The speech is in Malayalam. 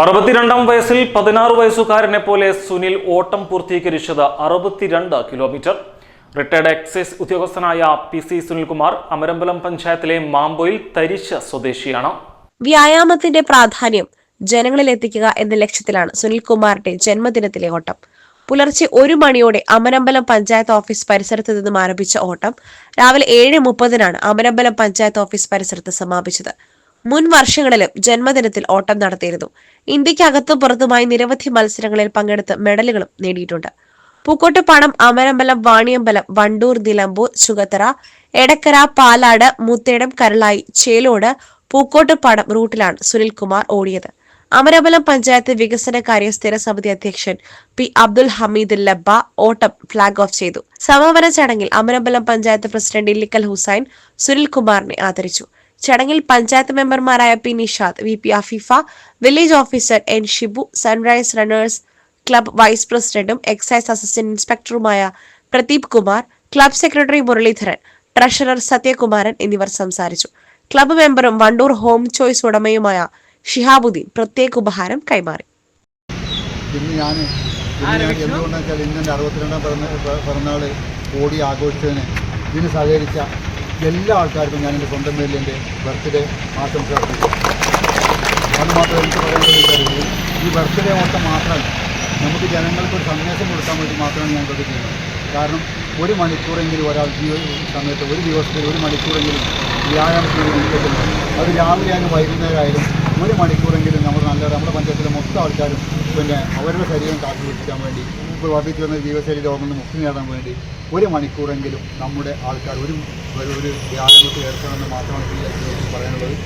അറുപത്തിരണ്ടാം വയസ്സിൽ പതിനാറ് വയസ്സുകാരനെ പോലെ സുനിൽ ഓട്ടം പൂർത്തീകരിച്ചത് അറുപത്തിരണ്ട് കിലോമീറ്റർ. റിട്ടയർഡ് എക്സൈസ് ഉദ്യോഗസ്ഥനായ പി സി സുനിൽകുമാർ അമരമ്പലം പഞ്ചായത്തിലെ മാമ്പോയിൽ തരിശ സ്വദേശിയാണ്. വ്യായാമത്തിന്റെ പ്രാധാന്യം ജനങ്ങളിൽ എത്തിക്കുക എന്ന ലക്ഷ്യത്തിലാണ് സുനിൽകുമാറിന്റെ ജന്മദിനത്തിലെ ഓട്ടം. പുലർച്ചെ ഒരു മണിയോടെ അമരമ്പലം പഞ്ചായത്ത് ഓഫീസ് പരിസരത്ത് നിന്നും ആരംഭിച്ച ഓട്ടം രാവിലെ ഏഴ് മുപ്പതിനാണ് അമരമ്പലം പഞ്ചായത്ത് ഓഫീസ് പരിസരത്ത് സമാപിച്ചത്. മുൻ വർഷങ്ങളിലും ജന്മദിനത്തിൽ ഓട്ടം നടത്തിയിരുന്നു. ഇന്ത്യക്കകത്തും പുറത്തുമായി നിരവധി മത്സരങ്ങളിൽ പങ്കെടുത്ത് മെഡലുകളും നേടിയിട്ടുണ്ട്. പൂക്കോട്ടുപാടം അമരമ്പലം വാണിയമ്പലം വണ്ടൂർ നിലമ്പൂർ ചുകത്തറ എടക്കര പാലാട് മുത്തേടം കരളായി ചേലോട് പൂക്കോട്ടുപാടം റൂട്ടിലാണ് സുനിൽകുമാർ ഓടിയത്. അമരമ്പലം പഞ്ചായത്ത് വികസനകാര്യ സ്ഥിര സമിതി അധ്യക്ഷൻ പി അബ്ദുൽ ഹമീദ് ലബ്ബ ഓട്ടം ഫ്ളാഗ് ഓഫ് ചെയ്തു. സമാപന ചടങ്ങിൽ അമരമ്പലം പഞ്ചായത്ത് പ്രസിഡന്റ് ഇല്ലിക്കൽ ഹുസൈൻ സുനിൽകുമാറിനെ ആദരിച്ചു. ചടങ്ങിൽ പഞ്ചായത്ത് മെമ്പർമാരായ P Nishad V P Afeefa village officer N Shibu sunrise runners club vice പ്രസിഡന്റും excise assistant ഇൻസ്പെക്ടറുമായ Pradeep Kumar club secretary Muraleedharan treasurer Sathyakumaran എന്നിവർ സംസാരിച്ചു. ക്ലബ് മെമ്പറും വണ്ടൂർ ഹോം ചോയ്സ് ഉടമയുമായ ഷിഹാബുദ്ദീൻ പ്രത്യേക ഉപഹാരം കൈമാറി. ഇന്ന് ഞാൻ എന്തുകൊണ്ടാണെന്ന് വെച്ചാൽ ഇന്ന് എന്റെ അറുപത്തിരണ്ടാം പിറന്നാൾ ഓടി ആഘോഷിച്ചതിന് ഇതിന് സഹകരിച്ച എല്ലാ ആൾക്കാർക്കും ഞാൻ എന്റെ സ്വന്തം പേരിൽ എന്റെ ബർത്ത്ഡേ ആശംസ അർപ്പിച്ചു അത് മാത്രമേ എനിക്ക് പറയാനുള്ളത് ഈ ബർത്ത്ഡേ ഓട്ടം മാത്രമല്ല നമുക്ക് ജനങ്ങൾക്ക് ഒരു സന്ദേശം കൊടുക്കാൻ വേണ്ടി മാത്രമാണ് ഞാൻ ഇതൊക്കെ ചെയ്യുന്നത്. കാരണം ഒരു മണിക്കൂറെങ്കിലും ഒരാൾ ജീവ സമയത്ത് ഒരു ദിവസത്തിൽ ഒരു മണിക്കൂറെങ്കിലും വ്യായാമത്തിന് ഇരിക്കത്തില്ല അത് രാവിലെ ആയാലും വൈകുന്നേരമായാലും ഒരു മണിക്കൂറെങ്കിലും നമ്മൾ നല്ല നമ്മുടെ പഞ്ചായത്തിലെ മൊത്തം ആൾക്കാരും പിന്നെ അവരുടെ ശരീരം കാത്തു സൂക്ഷിക്കാൻ വേണ്ടി ഇപ്പോൾ വർദ്ധിച്ചു വന്ന ജീവശൈലി രോഗങ്ങളിൽ മുക്തി നേടാൻ വേണ്ടി ഒരു മണിക്കൂറെങ്കിലും നമ്മുടെ ആൾക്കാർ ഒരു ഒരു- വ്യായാമത്തിൽ ഏർപ്പെടണമെന്ന് മാത്രമാണ് ഈ പറയാനുള്ളത്.